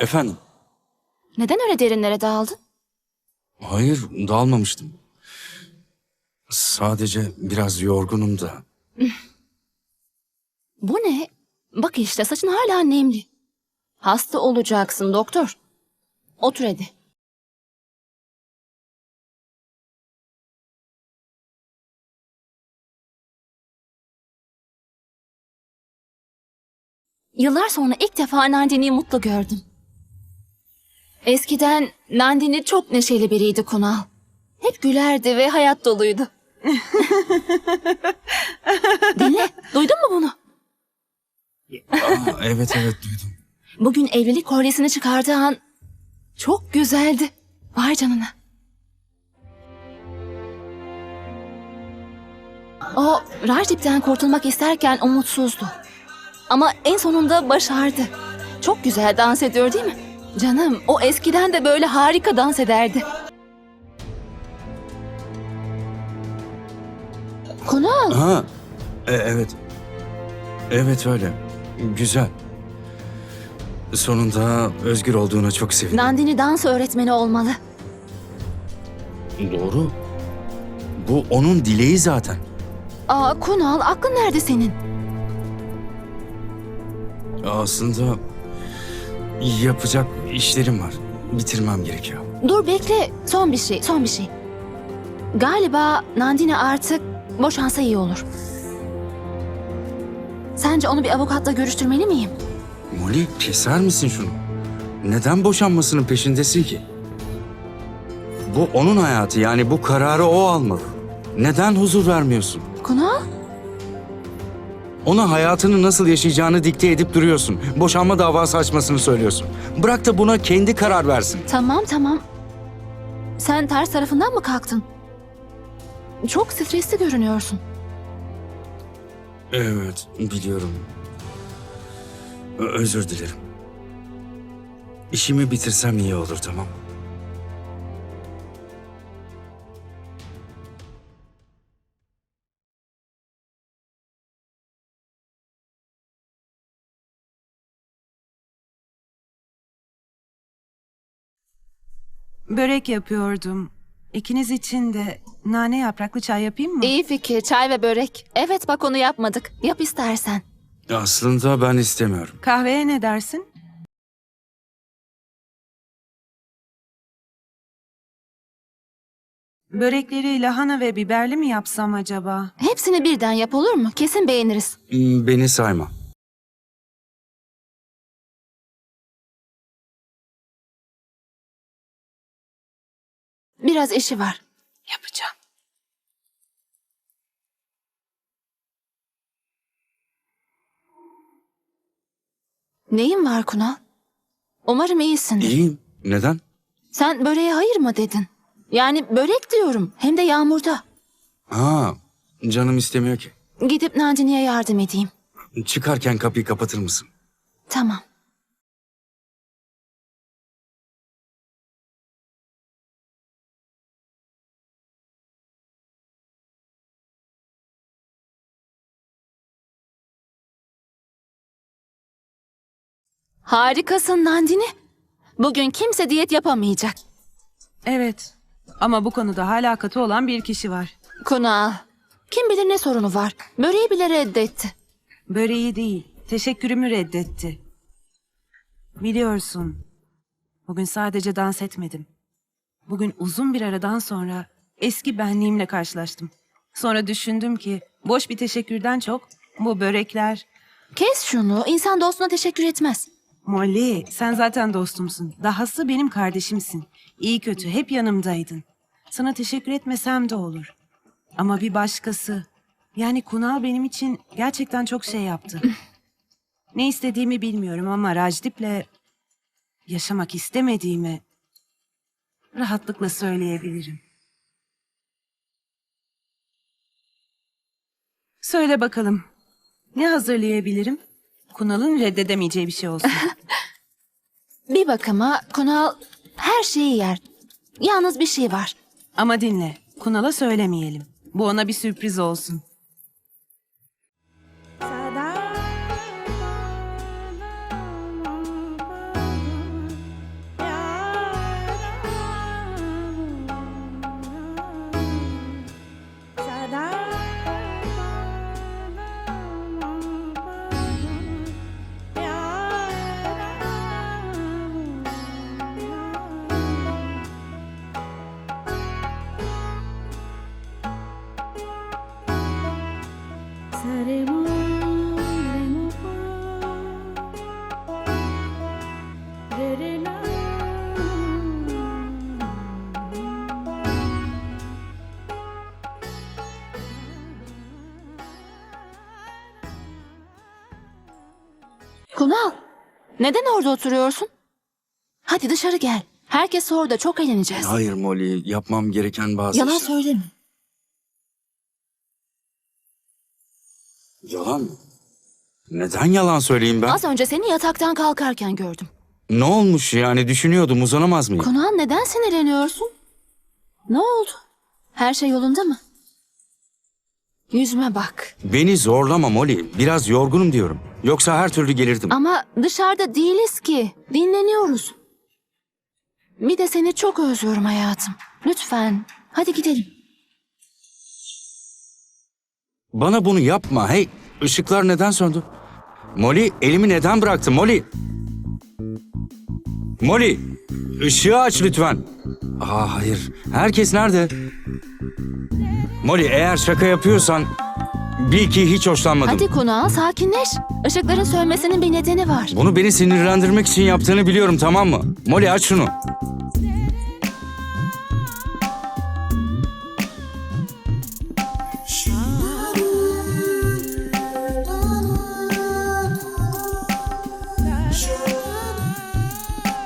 Efendim? Neden öyle derinlere daldın? Hayır, dalmamıştım. Sadece biraz yorgunum da. Bu ne? Bak işte saçın hala nemli. Hasta olacaksın doktor. Otur hadi. Yıllar sonra ilk defa Nandini'yi mutlu gördüm. Eskiden Nandini çok neşeli biriydi Kunal. Hep gülerdi ve hayat doluydu. Dinle, duydun mu bunu? Aa, evet evet duydum. Bugün evlilik kolyesini çıkardığı an çok güzeldi. Vay canına. O Rajip'ten kurtulmak isterken umutsuzdu. Ama en sonunda başardı. Çok güzel dans ediyor değil mi? Canım o eskiden de böyle harika dans ederdi. Kunal. Ha, e, evet. Evet öyle. Güzel. Sonunda özgür olduğuna çok sevindim. Nandini dans öğretmeni olmalı. Doğru. Bu onun dileği zaten. Aa Kunal aklın nerede senin? Aslında yapacak işlerim var. Bitirmem gerekiyor. Dur bekle. Son bir şey, son bir şey. Galiba Nandini artık boşansa iyi olur. Sence onu bir avukatla görüştürmeli miyim? Molly keser misin şunu? Neden boşanmasının peşindesin ki? Bu onun hayatı yani bu kararı o almalı. Neden huzur vermiyorsun? Kunal? Ona hayatını nasıl yaşayacağını dikte edip duruyorsun. Boşanma davası açmasını söylüyorsun. Bırak da buna kendi karar versin. Tamam tamam. Sen ters tarafından mı kalktın? Çok stresli görünüyorsun. Evet, biliyorum. Ö- Özür dilerim. İşimi bitirsem iyi olur tamam. Börek yapıyordum. İkiniz için de nane yapraklı çay yapayım mı? İyi fikir, çay ve börek. Evet bak onu yapmadık. Yap istersen. Aslında ben istemiyorum. Kahveye ne dersin? Börekleri lahana ve biberli mi yapsam acaba? Hepsini birden yap olur mu? Kesin beğeniriz. Hmm, Beni sayma. Biraz işi var. Yapacağım. Neyin var Kunal? Umarım iyisindir. İyiyim. Neden? Sen böreğe hayır mı dedin? Yani börek diyorum. Hem de yağmurda. Ha, canım istemiyor ki. Gidip Nandini'ye yardım edeyim. Çıkarken kapıyı kapatır mısın? Tamam. Harikasın Nandini. Bugün kimse diyet yapamayacak. Evet. Ama bu konuda hala katı olan bir kişi var. Kunal, kim bilir ne sorunu var. Böreği bile reddetti. Böreği değil, teşekkürümü reddetti. Biliyorsun, bugün sadece dans etmedim. Bugün uzun bir aradan sonra eski benliğimle karşılaştım. Sonra düşündüm ki boş bir teşekkürden çok bu börekler... Kes şunu. İnsan dostuna teşekkür etmez. Molly, sen zaten dostumsun. Dahası benim kardeşimsin. İyi kötü hep yanımdaydın. Sana teşekkür etmesem de olur. Ama bir başkası, yani Kunal benim için gerçekten çok şey yaptı. ne istediğimi bilmiyorum ama Rajdip'le yaşamak istemediğimi rahatlıkla söyleyebilirim. Söyle bakalım. Ne hazırlayabilirim? Kunal'ın reddedemeyeceği bir şey olsun. Bir bakıma Kunal her şeyi yer. Yalnız bir şey var. Ama dinle. Kunal'a söylemeyelim. Bu ona bir sürpriz olsun. Kunal, neden orada oturuyorsun? Hadi dışarı gel. Herkes orada, çok eğleneceğiz. Hayır Molly, yapmam gereken bazı Yalan işler- söyleme. Yalan mı? Neden yalan söyleyeyim ben? Az önce seni yataktan kalkarken gördüm. Ne olmuş yani düşünüyordum uzanamaz mıyım? Kunal neden sinirleniyorsun? Ne oldu? Her şey yolunda mı? Yüzüme bak. Beni zorlama Molly. Biraz yorgunum diyorum. Yoksa her türlü gelirdim. Ama dışarıda değiliz ki. Dinleniyoruz. Bir de seni çok özlüyorum hayatım. Lütfen. Hadi gidelim. Bana bunu yapma. Hey, ışıklar neden söndü? Molly, elimi neden bıraktın Molly? Molly, ışığı aç lütfen. Aa hayır. Herkes nerede? Molly, eğer şaka yapıyorsan bil ki hiç hoşlanmadım. Hadi Kunal sakinleş. Işıkların sönmesinin bir nedeni var. Bunu beni sinirlendirmek için yaptığını biliyorum tamam mı? Molly aç şunu.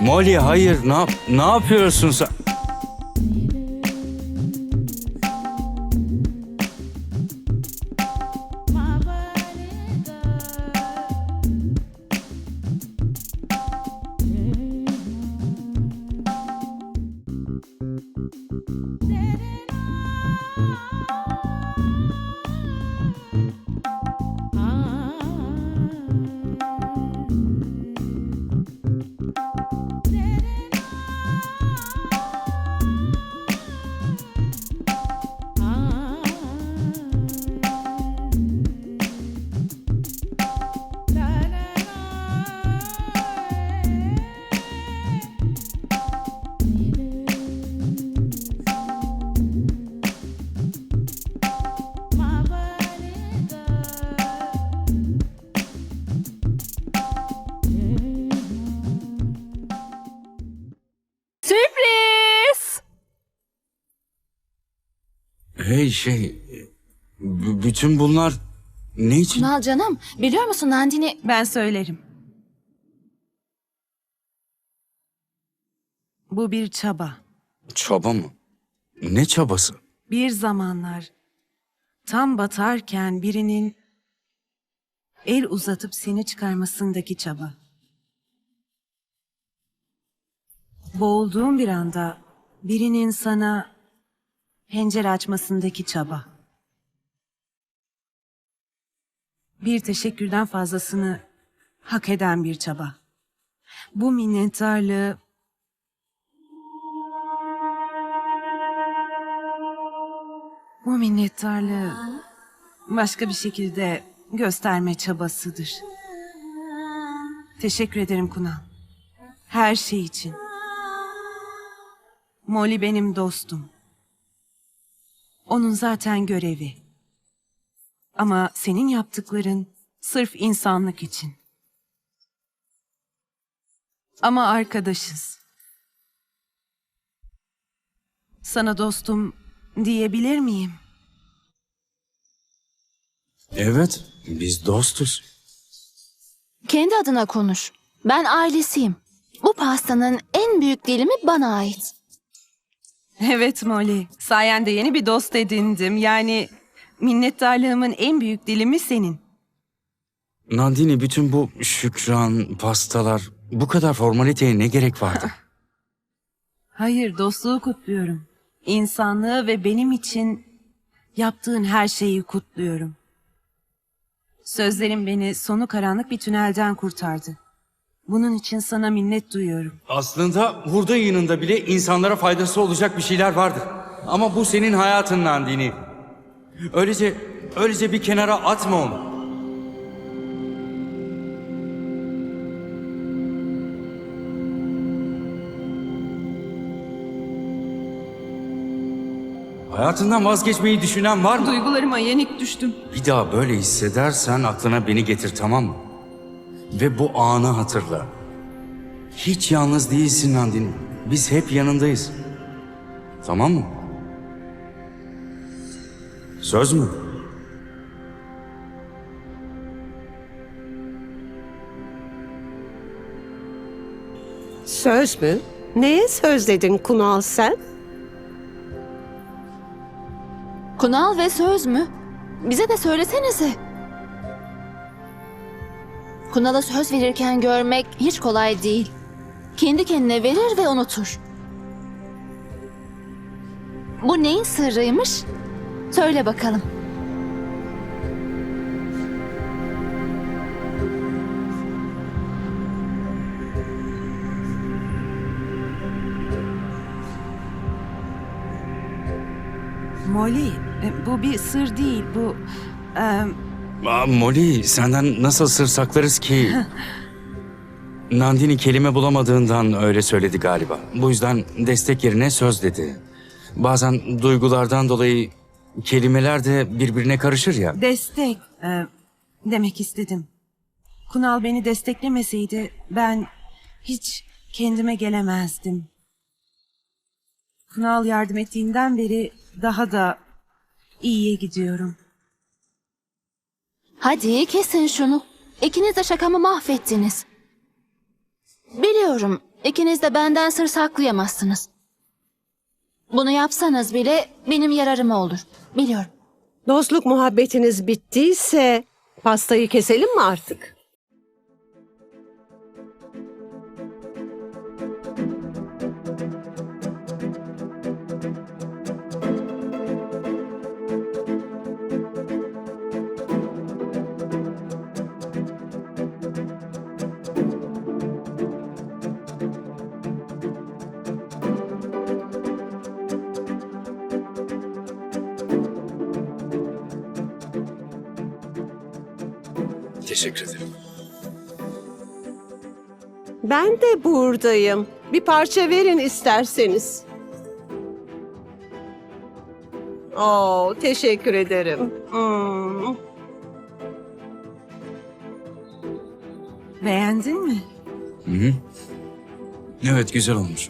Molly hayır ne, yap- ne yapıyorsun sen? Şey, b- bütün bunlar ne için? Kunal canım, biliyor musun Nandini... Ben söylerim. Bu bir çaba. Çaba mı? Ne çabası? Bir zamanlar tam batarken birinin el uzatıp seni çıkarmasındaki çaba. Boğulduğun bir anda birinin sana pencere açmasındaki çaba. Bir teşekkürden fazlasını hak eden bir çaba. Bu minnettarlığı Bu minnettarlığı başka bir şekilde gösterme çabasıdır. Teşekkür ederim Kunal. Her şey için. Molly benim dostum. Onun zaten görevi. Ama senin yaptıkların sırf insanlık için. Ama arkadaşız. Sana dostum diyebilir miyim? Evet, biz dostuz. Kendi adına konuş. Ben ailesiyim. Bu pastanın en büyük dilimi bana ait. Evet Molly. Sayende yeni bir dost edindim. Yani minnettarlığımın en büyük dilimi senin. Nandini bütün bu şükran, pastalar, bu kadar formaliteye ne gerek vardı? Hayır, dostluğu kutluyorum. İnsanlığı ve benim için yaptığın her şeyi kutluyorum. Sözlerin beni sonu karanlık bir tünelden kurtardı. Bunun için sana minnet duyuyorum. Aslında hurda yığınında bile insanlara faydası olacak bir şeyler vardır. Ama bu senin hayatın Nandini. Öylece, öylece bir kenara atma onu. Hayatından vazgeçmeyi düşünen var mı? Duygularıma yenik düştüm. Bir daha böyle hissedersen aklına beni getir tamam mı? Ve bu anı hatırla. Hiç yalnız değilsin Nandini. Biz hep yanındayız. Tamam mı? Söz mü? Söz mü? Neye söz dedin Kunal sen? Kunal ve söz mü? Bize de söylesenize. Kunal'a söz verirken görmek hiç kolay değil. Kendi kendine verir ve unutur. Bu neyin sırrıymış? Söyle bakalım. Molly, e, bu bir sır değil. Bu e, Aa, Molly senden nasıl sır saklarız ki? Nandini kelime bulamadığından öyle söyledi galiba. Bu yüzden destek yerine söz dedi. Bazen duygulardan dolayı kelimeler de birbirine karışır ya. destek e, demek istedim. Kunal beni desteklemeseydi ben hiç kendime gelemezdim. Kunal yardım ettiğinden beri daha da iyiye gidiyorum. Hadi kesin şunu. İkiniz de şakamı mahvettiniz. Biliyorum ikiniz de benden sır saklayamazsınız. Bunu yapsanız bile benim yararıma olur. Biliyorum. Dostluk muhabbetiniz bittiyse pastayı keselim mi artık? Teşekkür ederim. Ben de buradayım. Bir parça verin isterseniz. Oo, teşekkür ederim. Hmm. Beğendin mi? Evet güzel olmuş.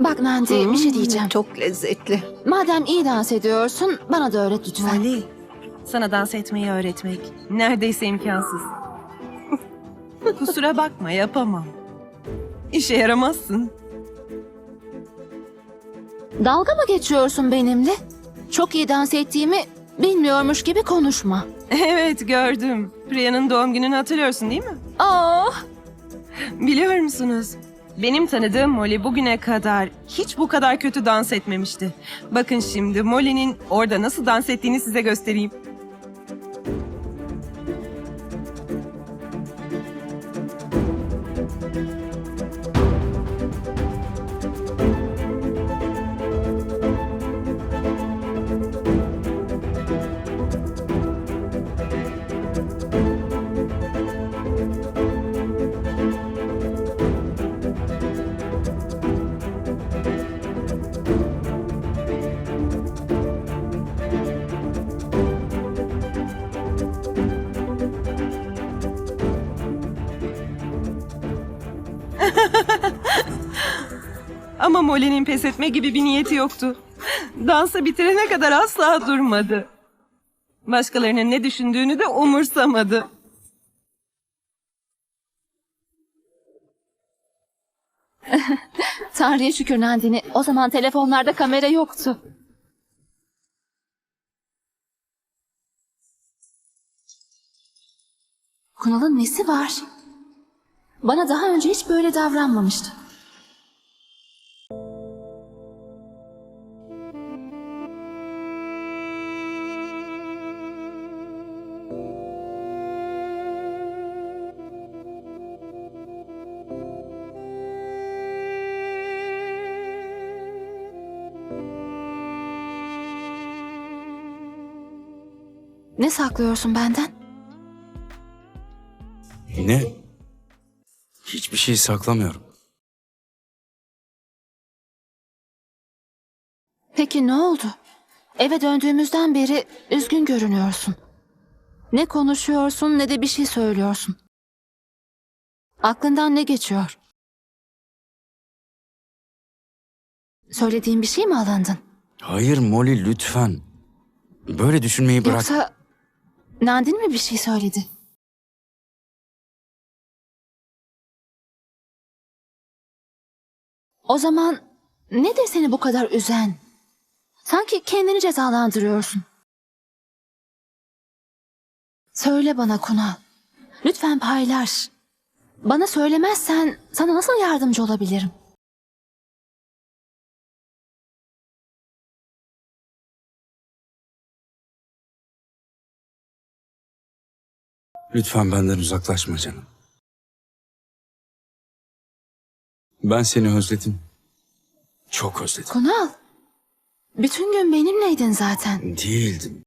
Bak Nandi bir şey diyeceğim. Çok lezzetli. Madem iyi dans ediyorsun bana da öğret lütfen. Molly, sana dans etmeyi öğretmek neredeyse imkansız. Kusura bakma yapamam. İşe yaramazsın. Dalga mı geçiyorsun benimle? Çok iyi dans ettiğimi bilmiyormuş gibi konuşma. Evet gördüm. Priya'nın doğum gününü hatırlıyorsun değil mi? Oh, Biliyor musunuz? Benim tanıdığım Molly bugüne kadar hiç bu kadar kötü dans etmemişti. Bakın şimdi Molly'nin orada nasıl dans ettiğini size göstereyim. Ama Molly'nin pes etme gibi bir niyeti yoktu. Dansı bitirene kadar asla durmadı. Başkalarının ne düşündüğünü de umursamadı. Tanrı'ya şükür Nandini. O zaman telefonlarda kamera yoktu. Kunal'ın nesi var? Bana daha önce hiç böyle davranmamıştı. Ne saklıyorsun benden? Ne? Hiçbir şey saklamıyorum. Peki ne oldu? Eve döndüğümüzden beri üzgün görünüyorsun. Ne konuşuyorsun ne de bir şey söylüyorsun. Aklından ne geçiyor? Söylediğin bir şey mi alındın? Hayır Molly lütfen. Böyle düşünmeyi bırak. Yoksa Nadine mi bir şey söyledi? O zaman ne de seni bu kadar üzen? Sanki kendini cezalandırıyorsun. Söyle bana Kunal. Lütfen paylaş. Bana söylemezsen sana nasıl yardımcı olabilirim? Lütfen benden uzaklaşma canım. Ben seni özledim. Çok özledim. Kunal, bütün gün benimleydin zaten. Değildim.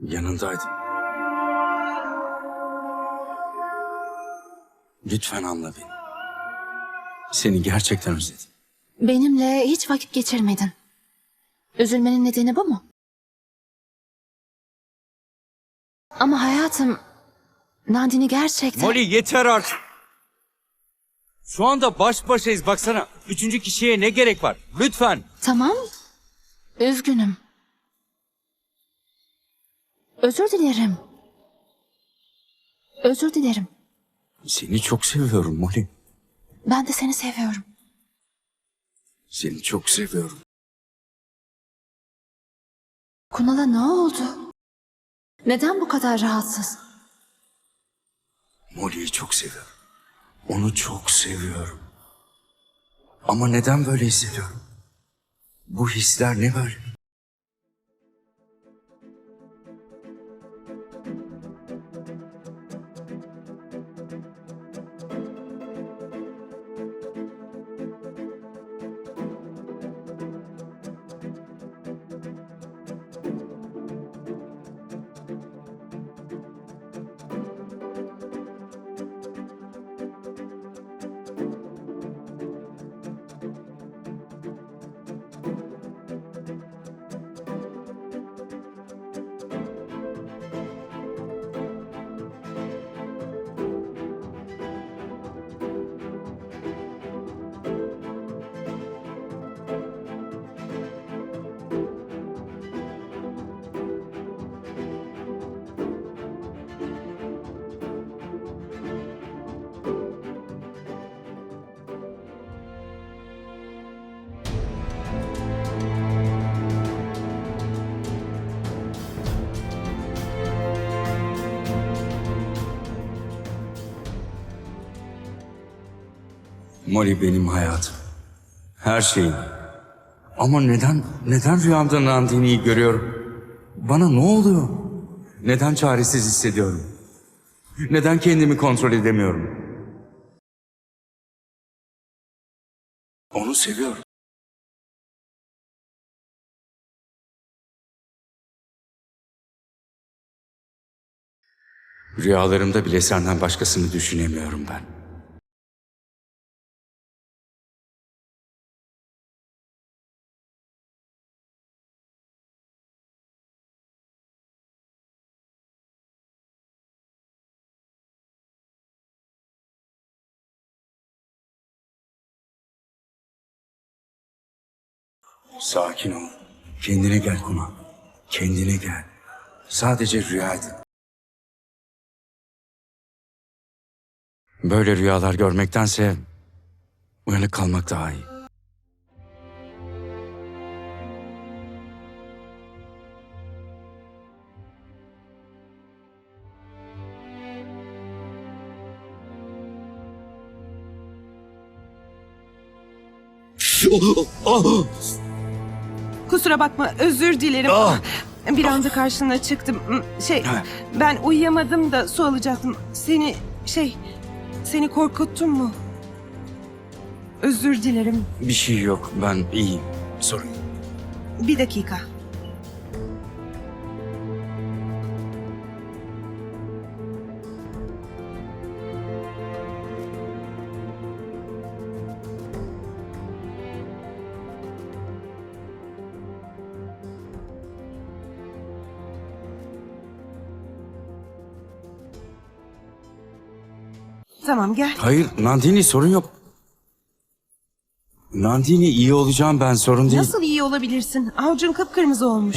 Yanındaydım. Lütfen anla beni. Seni gerçekten özledim. Benimle hiç vakit geçirmedin. Üzülmenin nedeni bu mu? Ama hayatım, Nandini gerçekten... Molly yeter artık. Şu anda baş başayız baksana. Üçüncü kişiye ne gerek var? Lütfen. Tamam, üzgünüm. Özür dilerim. Özür dilerim. Seni çok seviyorum Molly. Ben de seni seviyorum. Seni çok seviyorum. Kunal'a ne oldu? Neden bu kadar rahatsız? Molly'yi çok seviyorum. Onu çok seviyorum. Ama neden böyle hissediyorum? Bu hisler ne böyle? Molly benim hayatım. Her şeyim. Ama neden, neden rüyamda Nandini'yi görüyorum? Bana ne oluyor? Neden çaresiz hissediyorum? Neden kendimi kontrol edemiyorum? Onu seviyorum. Rüyalarımda bile senden başkasını düşünemiyorum ben. Sakin ol. Kendine gel Kuna. Kendine gel. Sadece rüyaydı. Böyle rüyalar görmektense uyanık kalmak daha iyi. Kusura bakma özür dilerim. Ah! Bir anda karşına çıktım. Şey Ha. ben uyuyamadım da su alacaktım. Seni şey seni korkuttum mu? Özür dilerim. Bir şey yok. Ben iyiyim. Sorun yok. Bir dakika. Tamam gel. Hayır Nandini sorun yok. Nandini iyi olacağım ben sorun değil. Nasıl iyi olabilirsin? Avucun kıpkırmızı olmuş.